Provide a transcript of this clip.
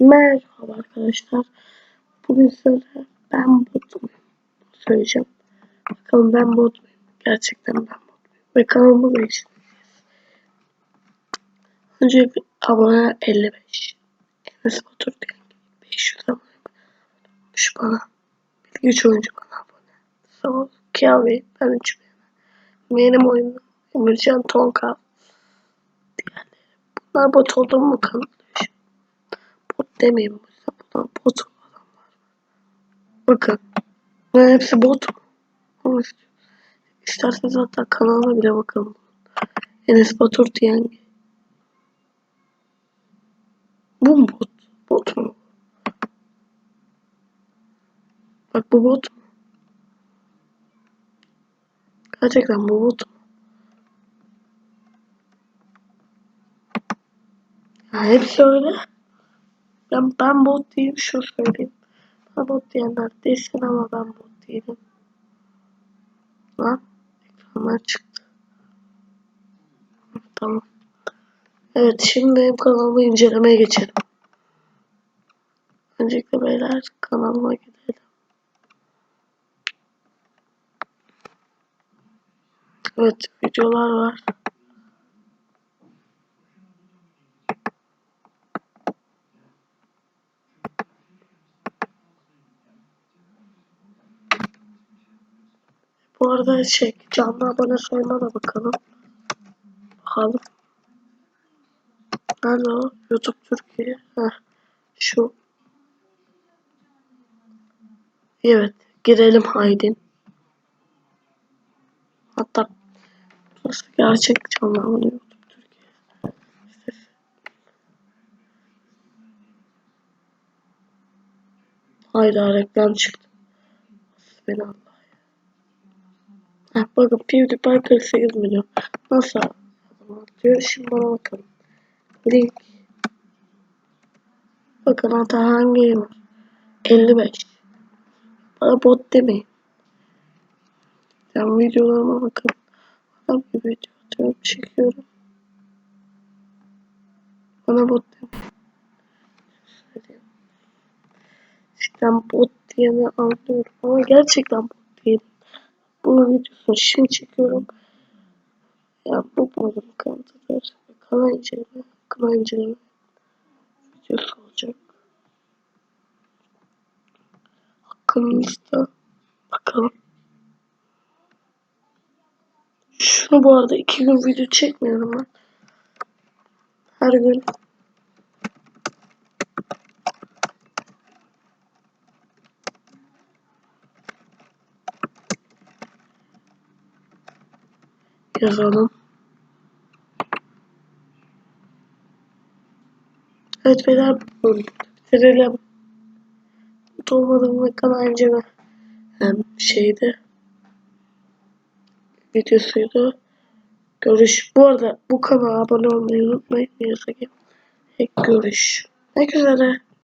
Merhaba arkadaşlar. Bugün size ben bot söyleyeceğim. Bakalım ben bot? Gerçekten ben bot muyum? Ve kanalımı değiştireceğiz. Öncelikle abone 55. Enes Batur diyen 500 abone olmuş bana. Bir oyuncu bana abone. Sağ ol. Kiavi ben 3 Benim oyunda Emircan Tonka. Diğerleri. Bunlar bot olduğumu mu kanıtlıyor? Bot yüzden bunlar bot adamlar. Bakın. Bunların hepsi bot mu? İsterseniz hatta kanalına bile bakalım. Enes Batur diyen. Bu mu bot? Bot mu? Bak bu bot mu? Gerçekten bu bot mu? Ya hepsi öyle. Ben, ben bot değilim şu söyleyeyim. Ben bot diyenler desin ama ben bot değilim. Lan ekranlar çıktı. Tamam. Evet şimdi benim kanalımı incelemeye geçelim. Öncelikle beyler kanalıma gidelim. Evet videolar var. Bu arada şey canlı abone sayıma da bakalım. Bakalım. Nerede o? YouTube Türkiye. Heh. Şu. Evet. Girelim Haydin. Hatta burası gerçek canlı abone YouTube Türkiye. Hayda reklam çıktı. Beni Allah. Heh, bakın PewDiePie 48 milyon. Nasıl? Diyor şimdi bana bakalım. Link. Bakın hatta hangi var? 55. Bana bot demeyin. Ben videolarıma bakın. Ben bir video atıyorum, çekiyorum. Bana bot demeyin. Cidden bot diyeni anlıyorum ama gerçekten bot Bunun videosunu şimdi çekiyorum. Ya bu modun kanıtıdır. Kanal inceleme, kanal inceleme videosu olacak. Hakkımızda bakalım. Şunu bu arada iki gün video çekmiyorum ben. Her gün yazalım. Evet beyler bitirelim. Mutlu olmadım ve kanal inceleme hem şeydi videosuydu. Görüş. Bu arada bu kanala abone olmayı unutmayın. Yazayım. Görüş. Ne üzere.